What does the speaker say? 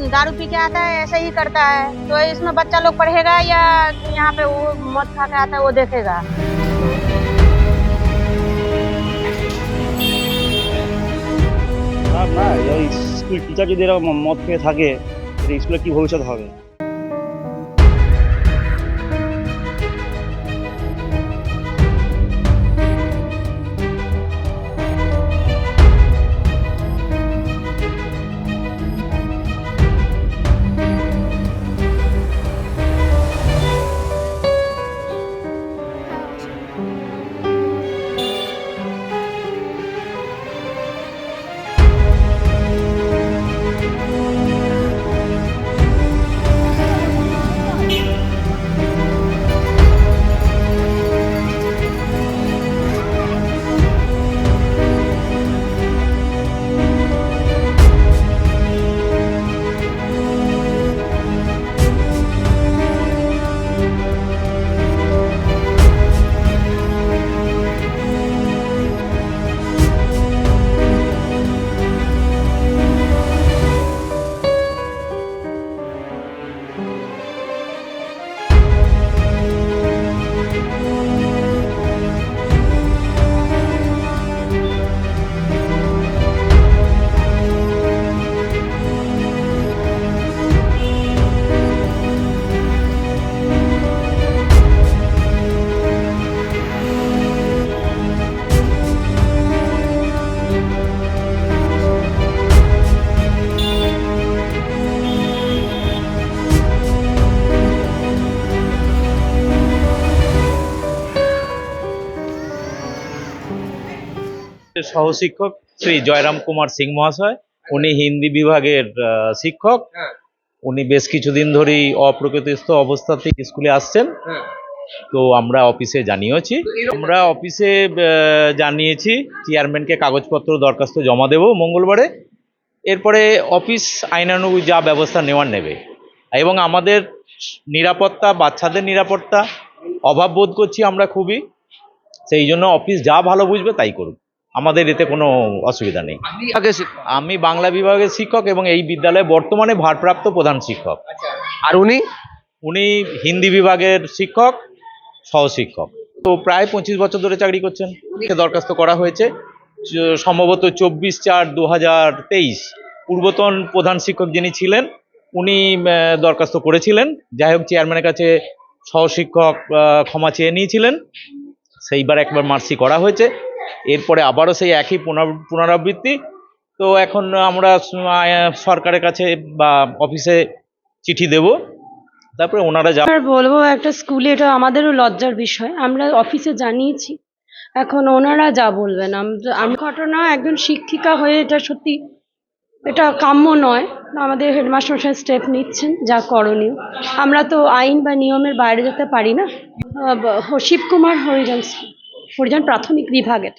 दारू पी के आता है ऐसे ही करता है तो इसमें बच्चा लोग पढ़ेगा या यहाँ पे वो मौत खा के आता है वो देखेगा না না ওই স্কুল টিচার যদি এরকম মদ খেয়ে থাকে তাহলে স্কুলে কি ভবিষ্যৎ হবে সহশিক্ষক শ্রী জয়রাম কুমার সিং মহাশয় উনি হিন্দি বিভাগের শিক্ষক। উনি বেশ কিছুদিন ধরেই অপ্রকৃতিস্থ অবস্থাতেই স্কুলে আসছেন। তো আমরা অফিসে জানিয়েছি। আমরা অফিসে জানিয়েছি চেয়ারম্যানকে কাগজপত্র দরখাস্ত জমা দেব মঙ্গলবারে। এরপরে অফিস আইনানুগ যা ব্যবস্থা নেওয়ার নেবে। এবং আমাদের নিরাপত্তা বাচ্চাদের নিরাপত্তা অভাব বোধ করছি আমরা খুবই। সেই জন্য অফিস যা ভালো বুঝবে তাই করুক। আমাদের এতে কোনো অসুবিধা নেই। আগে আমি বাংলা বিভাগের শিক্ষক এবং এই বিদ্যালয়ে বর্তমানে ভারপ্রাপ্ত প্রধান শিক্ষক। আর উনি? উনি হিন্দি বিভাগের শিক্ষক সহশিক্ষক। তো প্রায় পঁচিশ বছর ধরে চাকরি করছেন। উনিকে দরখাস্ত করা হয়েছে। সম্ভবত চব্বিশ চার দু হাজার তেইশ। পূর্বতন প্রধান শিক্ষক যিনি ছিলেন উনি দরখাস্ত করেছিলেন। যাই হোক চেয়ারম্যানের কাছে সহশিক্ষক ক্ষমা চেয়ে নিয়েছিলেন। সেইবার একবার মার্সি করা হয়েছে। এরপরে আবারও সেই একই পুনর- পুনরাবৃত্তি। তো এখন আমরা সরকারের কাছে বা অফিসে চিঠি দেব। তারপরে ওনারা যা বলব, একটা স্কুলে এটা আমাদেরও লজ্জার বিষয়। আমরা অফিসে জানিয়েছি। এখন ওনারা যা বলবেন। ঘটনা একজন শিক্ষিকা হয়ে এটা সত্যি এটা কাম্য নয়। আমাদের হেডমাস্টার স্টেপ নিচ্ছেন, যা করণীয়। আমরা তো আইন বা নিয়মের বাইরে যেতে পারি না। শিব কুমার শিবকুমার হরিজন হরিজন প্রাথমিক বিভাগের।